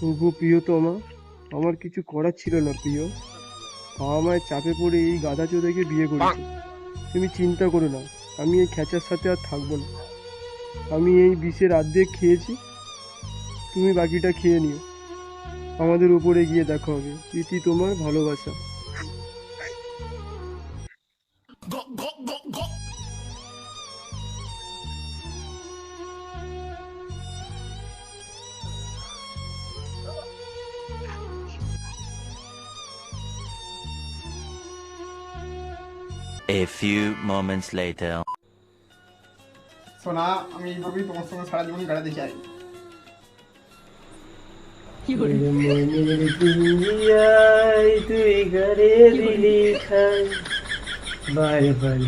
তবু প্রিয়তমা আমার কিছু করার ছিল না প্রিয়। বাবা মায়ের চাপে পড়ে এই গাধা চোদাকে বিয়ে করেছে। তুমি চিন্তা করো না, আমি এই খেচার সাথে আর থাকব না। আমি এই বিষের আর্ধেক খেয়েছি, তুমি বাকিটা খেয়ে নিও। আমাদের উপরে গিয়ে দেখা হবে। ইতি তোমার ভালোবাসা। A few moments later. সোনা আমি এইভাবেই তোমার সঙ্গে সারা জীবন কাটাতে চাই তুই ঘরে দিলি বার বার